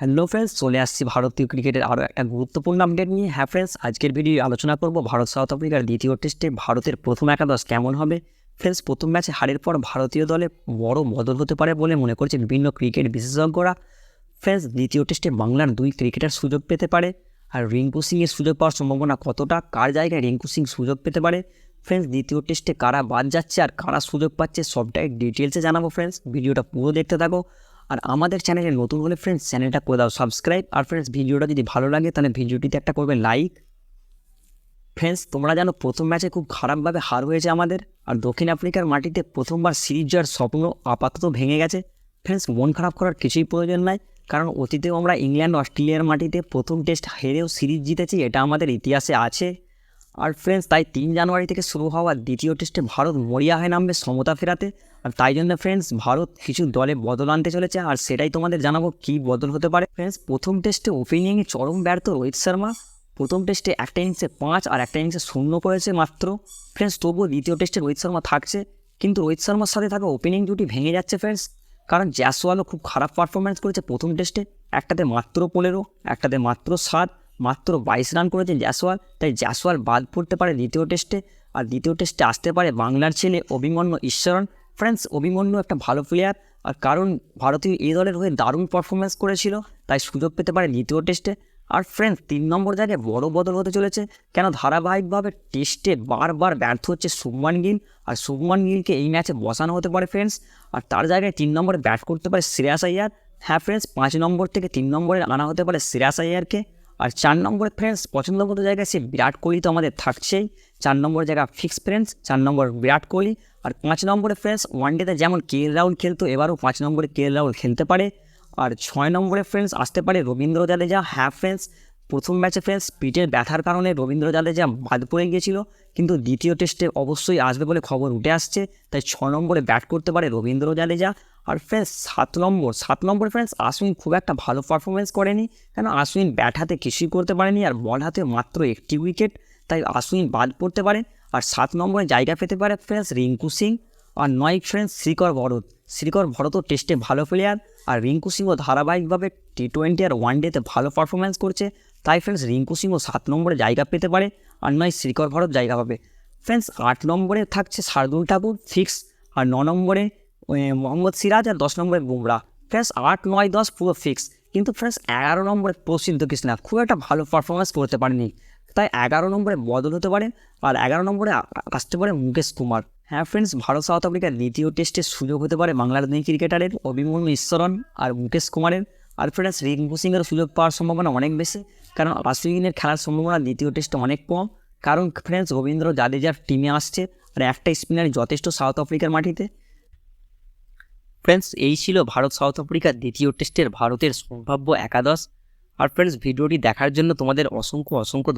Hello friends চলে আসছি ভারতীয় ক্রিকেটের আরও একটা গুরুত্বপূর্ণ আপডেট নিয়ে। হ্যাঁ ফ্রেন্ডস আজকের ভিডিও আলোচনা করব ভারত সাউথ আফ্রিকার দ্বিতীয় টেস্টে ভারতের প্রথম একাদশ কেমন হবে? ফ্রেন্ডস প্রথম ম্যাচে হারের পর ভারতীয় দলে বড় বদল হতে পারে বলে মনে করছে বিভিন্ন ক্রিকেট বিশেষজ্ঞরা। ফ্রেন্ডস দ্বিতীয় টেস্টে বাংলার দুই ক্রিকেটার সুযোগ পেতে পারে। আর রিঙ্কু সিংয়ের সুযোগ পাওয়ার সম্ভাবনা কতটা? কার জায়গায় রিঙ্কু সিং সুযোগ পেতে পারে? ফ্রেন্ডস দ্বিতীয় টেস্টে কারা বাদ যাচ্ছে আর কারা সুযোগ পাচ্ছে, সবটাই ডিটেলসে জানাব ফ্রেন্ডস ভিডিওটা পুরো দেখতে থাকো। আর আমাদের চ্যানেলে নতুন হলে ফ্রেন্ডস চ্যানেলটা করে দাও সাবস্ক্রাইব আর ফ্রেন্ডস ভিডিওটা যদি ভালো লাগে, তাহলে ভিডিওটিতে একটা করবে লাইক ফ্রেন্ডস তোমরা জানো প্রথম ম্যাচে খুব খারাপভাবে হার হয়েছে আমাদের। আর দক্ষিণ আফ্রিকার মাটিতে প্রথমবার সিরিজ জয়ের স্বপ্ন আপাতত ভেঙে গেছে। ফ্রেন্ডস মন খারাপ করার কিছুই প্রয়োজন নাই। কারণ অতীতেও আমরা ইংল্যান্ড, অস্ট্রেলিয়ার মাটিতে প্রথম টেস্ট হেরেও সিরিজ জিতেছি, এটা আমাদের ইতিহাসে আছে। আর ফ্রেন্ডস তাই তিন জানুয়ারি থেকে শুরু হওয়া দ্বিতীয় টেস্টে ভারত মরিয়া হয়ে নামবে সমতা ফেরাতে। আর তাই জন্য ফ্রেন্ডস ভারত কিছু দলে বদল আনতে চলেছে। আর সেটাই তোমাদের জানাব কী বদল হতে পারে। ফ্রেন্ডস প্রথম টেস্টে ওপেনিংয়ে চরম ব্যর্থ রোহিত শর্মা। প্রথম টেস্টে একটা ইনিংসে পাঁচ আর একটা ইনিংসে শূন্য করেছে মাত্র। ফ্রেন্ডস তবুও দ্বিতীয় টেস্টে রোহিত শর্মা থাকছে। কিন্তু রোহিত শর্মার সাথে থাকা ওপেনিং জুটি ভেঙে যাচ্ছে ফ্রেন্ডস কারণ জ্যাসওয়ালও খুব খারাপ পারফরমেন্স করেছে প্রথম টেস্টে একটাতে মাত্র পনেরো, একটাতে মাত্র সাত। মাত্র বাইশ রান করেছে জ্যাসওয়াল তাই জ্যাসওয়াল বাদ পড়তে পারে দ্বিতীয় টেস্টে আর দ্বিতীয় টেস্টে আসতে পারে বাংলার ছেলে অভিমন্যু ঈশ্বরন ফ্রেন্ডস অভিমন্যু একটা ভালো প্লেয়ার আর কারণ ভারতীয় এই দলের হয়ে দারুণ পারফরমেন্স করেছিল, তাই সুযোগ পেতে পারে দ্বিতীয় টেস্টে আর ফ্রেন্ডস তিন নম্বর জায়গায় বড় বদল হতে চলেছে, কেন ধারাবাহিকভাবে টেস্টে বারবার ব্যর্থ হচ্ছে শুভমান গিল, আর শুভমান গিলকে এই ম্যাচে বসানো হতে পারে ফ্রেন্ডস আর তার জায়গায় তিন নম্বরে ব্যাট করতে পারে শ্রেয়াস আইয়ার হ্যাঁ ফ্রেন্ডস পাঁচ নম্বর থেকে তিন নম্বরে আনা হতে পারে শ্রেয়াস আইয়ারকে আর চার নম্বরে ফ্রেন্ডস পছন্দ মতো জায়গায় সে বিরাট কোহলি তো আমাদের থাকছেই। চার নম্বর জায়গা ফিক্স ফ্রেন্ডস চার নম্বর বিরাট কোহলি। আর পাঁচ নম্বরে ফ্রেন্ডস ওয়ানডেতে যেমন কে এল রাহুল খেলতো, এবারও পাঁচ নম্বরে কে এল রাহুল খেলতে পারে। আর ছয় নম্বরের ফ্রেন্ডস আসতে পারে রবীন্দ্র জাদেজা হ্যাঁ ফ্রেন্ডস প্রথম ম্যাচে ফ্রেন্ডস পিঠের ব্যথার কারণে রবীন্দ্র জাদেজা বাদ পড়ে গিয়েছিল, কিন্তু দ্বিতীয় টেস্টে অবশ্যই আসবে বলে খবর উঠে আসছে, তাই ছ নম্বরে ব্যাট করতে পারে রবীন্দ্র জাদেজা। আর ফ্রেন্ডস, সাত নম্বর, সাত নম্বরে ফ্রেন্ডস আশ্বিন খুব একটা ভালো পারফরমেন্স করেনি, কেন আশ্বিন ব্যাট হাতে কিছুই করতে পারেনি, আর বল হাতে মাত্র একটি উইকেট তাই আশ্বিন বাদ পড়তে পারে। আর সাত নম্বরে জায়গা পেতে পারে ফ্রেন্ডস রিঙ্কু সিং। আর নয় ফ্রেন্ডস শ্রীকর ভরত, শ্রীকর ভরতও টেস্টে ভালো প্লেয়ার আর রিঙ্কু সিংও ধারাবাহিকভাবে টি টোয়েন্টি আর ওয়ান ডেতে ভালো পারফরমেন্স করছে তাই ফ্রেন্ডস রিঙ্কু সিংও সাত নম্বরে জায়গা পেতে পারে আর নয় শ্রীকর ভরত জায়গা পাবে। ফ্রেন্ডস আট নম্বরে থাকছে শার্দুল ঠাকুর ফিক্স আর ন নম্বরে মোহাম্মদ সিরাজ, আর দশ নম্বরে বুমরা। ফ্রেন্ডস আট, নয়, দশ, পুরো ফিক্স কিন্তু ফ্রেন্ডস এগারো নম্বরে প্রসিদ্ধ কৃষ্ণা, খুব একটা ভালো পারফরমেন্স করতে পারেনি। তাই এগারো নম্বরে বদল হতে পারে, আর এগারো নম্বরে আসতে পারে মুকেশ কুমার। হ্যাঁ ফ্রেন্ডস ভারত, সাউথ আফ্রিকার দ্বিতীয় টেস্টে সুযোগ হতে পারে বাংলার দুই ক্রিকেটারের অভিমন্যু ঈশ্বরন আর মুকেশ কুমারের। আর ফ্রেন্ডস রিঙ্কু সিংয়ের সুযোগ পাওয়ার সম্ভাবনা অনেক বেশি। কারণ আশ্বিনের খেলার সম্ভাবনা দ্বিতীয় টেস্টে অনেক কম। কারণ ফ্রেন্ডস রবীন্দ্র জাদেজার টিমে আসছে আর একটা স্পিনার যথেষ্ট সাউথ আফ্রিকার মাটিতে। ফ্রেন্ডস এই ছিল ভারত সাউথ আফ্রিকার দ্বিতীয় টেস্টের ভারতের সম্ভাব্য একাদশ। আর ফ্রেন্ডস ভিডিওটি দেখার জন্য তোমাদের অসংখ্য অসংখ্য